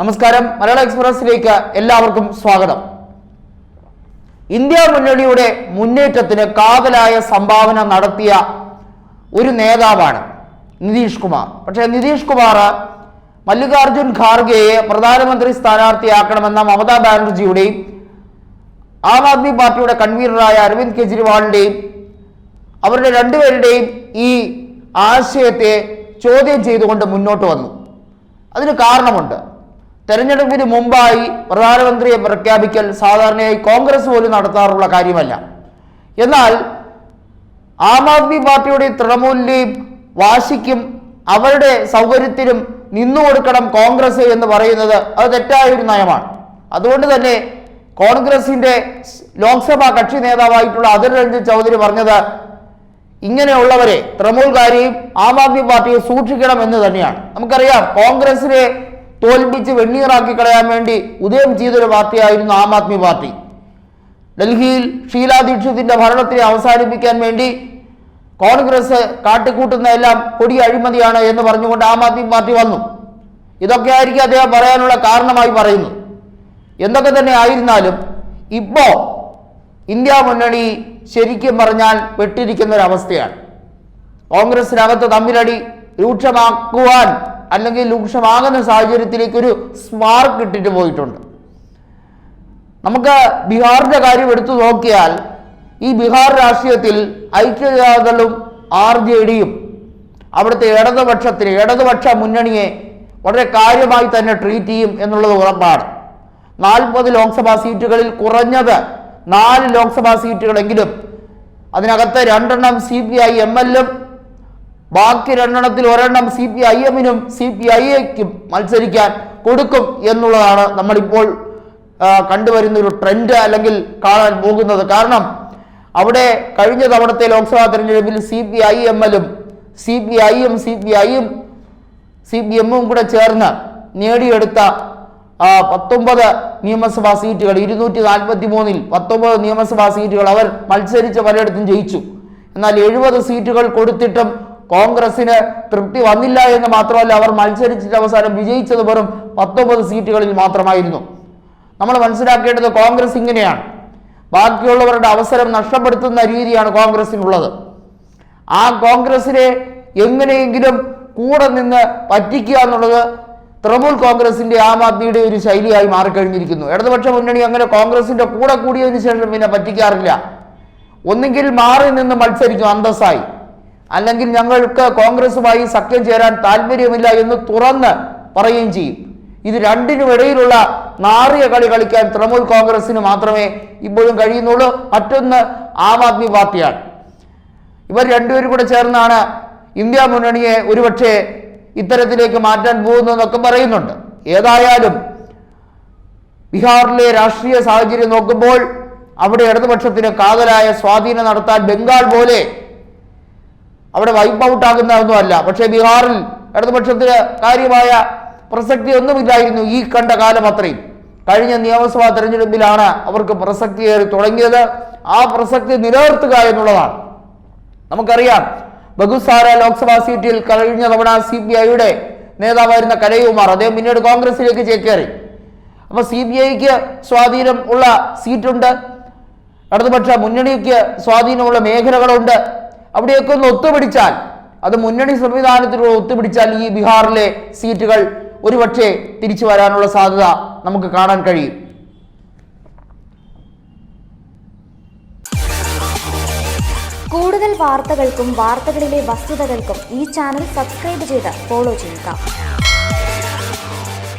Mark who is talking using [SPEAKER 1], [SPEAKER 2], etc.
[SPEAKER 1] നമസ്കാരം. മലയാള എക്സ്പ്രസിലേക്ക് എല്ലാവർക്കും സ്വാഗതം. ഇന്ത്യ മുന്നണിയുടെ മുന്നേറ്റത്തിന് കാതലായ സംഭാവന നടത്തിയ ഒരു നേതാവാണ് നിതീഷ് കുമാർ. പക്ഷേ നിതീഷ് കുമാർ മല്ലികാർജുൻ ഖാർഗെയെ പ്രധാനമന്ത്രി സ്ഥാനാർത്ഥിയാക്കണമെന്ന മമതാ ബാനർജിയുടെയും ആം ആദ്മി പാർട്ടിയുടെ കൺവീനറായ അരവിന്ദ് കെജ്രിവാളിന്റെയും അവരുടെ രണ്ടുപേരുടെയും ഈ ആശയത്തെ ചോദ്യം ചെയ്തുകൊണ്ട് മുന്നോട്ട് വന്നു. അതിന് കാരണമുണ്ട്. തെരഞ്ഞെടുപ്പിന് മുമ്പായി പ്രധാനമന്ത്രിയെ പ്രഖ്യാപിക്കൽ സാധാരണയായി കോൺഗ്രസ് പോലും നടത്താറുള്ള കാര്യമല്ല. എന്നാൽ ആം ആദ്മി പാർട്ടിയുടെ തൃണമൂലിന്റെയും വാശിക്കും അവരുടെ സൗകര്യത്തിനും നിന്നു കൊടുക്കണം കോൺഗ്രസ് എന്ന് പറയുന്നത് അത് തെറ്റായ ഒരു നയമാണ്. അതുകൊണ്ട് തന്നെ കോൺഗ്രസിന്റെ ലോക്സഭാ കക്ഷി നേതാവായിട്ടുള്ള അതിർ രഞ്ജൻ ചൗധരി പറഞ്ഞത് ഇങ്ങനെയുള്ളവരെ തൃണമൂൽകാരെയും ആം ആദ്മി പാർട്ടിയെ സൂക്ഷിക്കണം എന്ന് തന്നെയാണ്. നമുക്കറിയാം കോൺഗ്രസിനെ തോൽപ്പിച്ച് വെണ്ണീറാക്കി കളയാൻ വേണ്ടി ഉദയം ചെയ്തൊരു പാർട്ടിയായിരുന്നു ആം ആദ്മി പാർട്ടി. ഡൽഹിയിൽ ഷീലാ ദീക്ഷിതിന്റെ ഭരണത്തിനെ അവസാനിപ്പിക്കാൻ വേണ്ടി കോൺഗ്രസ് കാട്ടിക്കൂട്ടുന്ന എല്ലാം കൊടിയ അഴിമതിയാണ് എന്ന് പറഞ്ഞുകൊണ്ട് ആം ആദ്മി പാർട്ടി വന്നു. ഇതൊക്കെ ആയിരിക്കും അദ്ദേഹം പറയാനുള്ള കാരണമായി പറയുന്നു. എന്തൊക്കെ തന്നെ ആയിരുന്നാലും ഇപ്പോ ഇന്ത്യ മുന്നണി ശരിക്കും പറഞ്ഞാൽ പെട്ടിരിക്കുന്ന ഒരു അവസ്ഥയാണ്. കോൺഗ്രസിനകത്ത് തമ്മിലടി രൂക്ഷമാക്കുവാൻ അല്ലെങ്കിൽ രൂക്ഷമാകുന്ന സാഹചര്യത്തിലേക്ക് ഒരു സ്മാർക്ക് ഇട്ടിട്ട് പോയിട്ടുണ്ട്. നമുക്ക് ബീഹാറിന്റെ കാര്യം എടുത്തു നോക്കിയാൽ ഈ ബീഹാർ രാഷ്ട്രീയത്തിൽ ഐക്യജാതകളും ആർ ജെ ഡിയും അവിടുത്തെ ഇടതുപക്ഷത്തിന് ഇടതുപക്ഷ മുന്നണിയെ വളരെ കാര്യമായി തന്നെ ട്രീറ്റ് ചെയ്യും എന്നുള്ളത് ഉറപ്പാണ്. നാൽപ്പത് ലോക്സഭാ സീറ്റുകളിൽ കുറഞ്ഞത് നാല് ലോക്സഭാ സീറ്റുകളെങ്കിലും അതിനകത്ത് രണ്ടെണ്ണം സി പി ഐ എം എല്ലും ബാക്കി രണ്ടെണ്ണത്തിൽ ഒരെണ്ണം സി പി ഐ എമ്മിനും സി പി ഐ എക്കും മത്സരിക്കാൻ കൊടുക്കും എന്നുള്ളതാണ് നമ്മളിപ്പോൾ കണ്ടുവരുന്ന ഒരു ട്രെൻഡ് അല്ലെങ്കിൽ കാണാൻ പോകുന്നത്. കാരണം അവിടെ കഴിഞ്ഞ തവണത്തെ ലോക്സഭാ തെരഞ്ഞെടുപ്പിൽ സി പി ഐ എം എല്ലും സി പി ഐയും സി പി ഐയും സി പി എമ്മും കൂടെ ചേർന്ന് നേടിയെടുത്ത പത്തൊമ്പത് നിയമസഭാ സീറ്റുകൾ ഇരുന്നൂറ്റി നാൽപ്പത്തി മൂന്നിൽ പത്തൊമ്പത് നിയമസഭാ സീറ്റുകൾ അവർ മത്സരിച്ച് പലയിടത്തും ജയിച്ചു. എന്നാൽ എഴുപത് സീറ്റുകൾ കൊടുത്തിട്ടും കോൺഗ്രസിന് തൃപ്തി വന്നില്ല എന്ന് മാത്രമല്ല അവർ മത്സരിച്ചിട്ട് അവസാനം വിജയിച്ചത് വെറും പത്തൊമ്പത് സീറ്റുകളിൽ മാത്രമായിരുന്നു. നമ്മൾ മനസ്സിലാക്കേണ്ടത് കോൺഗ്രസ് ഇങ്ങനെയാണ്. ബാക്കിയുള്ളവരുടെ അവസരം നഷ്ടപ്പെടുത്തുന്ന രീതിയാണ് കോൺഗ്രസിനുള്ളത് ആ കോൺഗ്രസിനെ എങ്ങനെയെങ്കിലും കൂടെ നിന്ന് പറ്റിക്കുക എന്നുള്ളത് തൃണമൂൽ കോൺഗ്രസിന്റെ ആം ആദ്മിയുടെ ഒരു ശൈലിയായി മാറിക്കഴിഞ്ഞിരിക്കുന്നു. ഇടതുപക്ഷ മുന്നണി അങ്ങനെ കോൺഗ്രസിന്റെ കൂടെ കൂടിയതിനു ശേഷം പിന്നെ പറ്റിക്കാറില്ല. ഒന്നുകിൽ മാറി നിന്ന് മത്സരിക്കും അന്തസ്സായി. അല്ലെങ്കിൽ ഞങ്ങൾക്ക് കോൺഗ്രസുമായി സഖ്യം ചേരാൻ താല്പര്യമില്ല എന്ന് തുറന്ന് പറയുകയും ചെയ്യും. ഇത് രണ്ടിനും ഇടയിലുള്ള നാറിയ കളി കളിക്കാൻ തൃണമൂൽ കോൺഗ്രസിന് മാത്രമേ ഇപ്പോഴും കഴിയുന്നുള്ളൂ. മറ്റൊന്ന് ആം ആദ്മി പാർട്ടിയാണ്. ഇവർ രണ്ടുപേരും കൂടെ ചേർന്നാണ് ഇന്ത്യ മുന്നണിയെ ഒരുപക്ഷെ ഇത്തരത്തിലേക്ക് മാറ്റാൻ പോകുന്നതെന്നൊക്കെ പറയുന്നുണ്ട്. ഏതായാലും ബീഹാറിലെ രാഷ്ട്രീയ സാഹചര്യം നോക്കുമ്പോൾ അവിടെ ഇടതുപക്ഷത്തിന് കാതലായ സ്വാധീനം നടത്താൻ ബംഗാൾ പോലെ അവിടെ വൈപ്പ് ഔട്ട് ആകുന്നതൊന്നുമല്ല പക്ഷേ ബീഹാറിൽ ഇടതുപക്ഷത്തിന് കാര്യമായ പ്രസക്തി ഒന്നുമില്ലായിരുന്നു ഈ കണ്ട കാലം അത്രയും. കഴിഞ്ഞ നിയമസഭാ തെരഞ്ഞെടുപ്പിലാണ് അവർക്ക് പ്രസക്തി ഏറി തുടങ്ങിയത്. ആ പ്രസക്തി നിലനിർത്തുക എന്നുള്ളതാണ്. നമുക്കറിയാം ബഗുസാര ലോക്സഭാ സീറ്റിൽ കഴിഞ്ഞ തവണ സി പി ഐയുടെ നേതാവായിരുന്ന കനയ്യകുമാർ അദ്ദേഹം പിന്നീട് കോൺഗ്രസിലേക്ക് ചേക്കേറി. അപ്പൊ സി ബി ഐക്ക് സ്വാധീനം ഉള്ള സീറ്റുണ്ട്. ഇടതുപക്ഷ മുന്നണിക്ക് സ്വാധീനമുള്ള മേഖലകളുണ്ട്. അവിടെയൊക്കെ ഒന്ന് ഒത്തുപിടിച്ചാൽ അത് മുന്നണി സംവിധാനത്തിലൂടെ ഒത്തുപിടിച്ചാൽ ഈ ബീഹാറിലെ സീറ്റുകൾ ഒരുപക്ഷെ തിരിച്ചു വരാനുള്ള സാധ്യത നമുക്ക് കാണാൻ കഴിയും.
[SPEAKER 2] കൂടുതൽ വാർത്തകൾക്കും വാർത്തകളിലെ വസ്തുതകൾക്കും ഈ ചാനൽ സബ്സ്ക്രൈബ് ചെയ്ത് ഫോളോ ചെയ്യുക.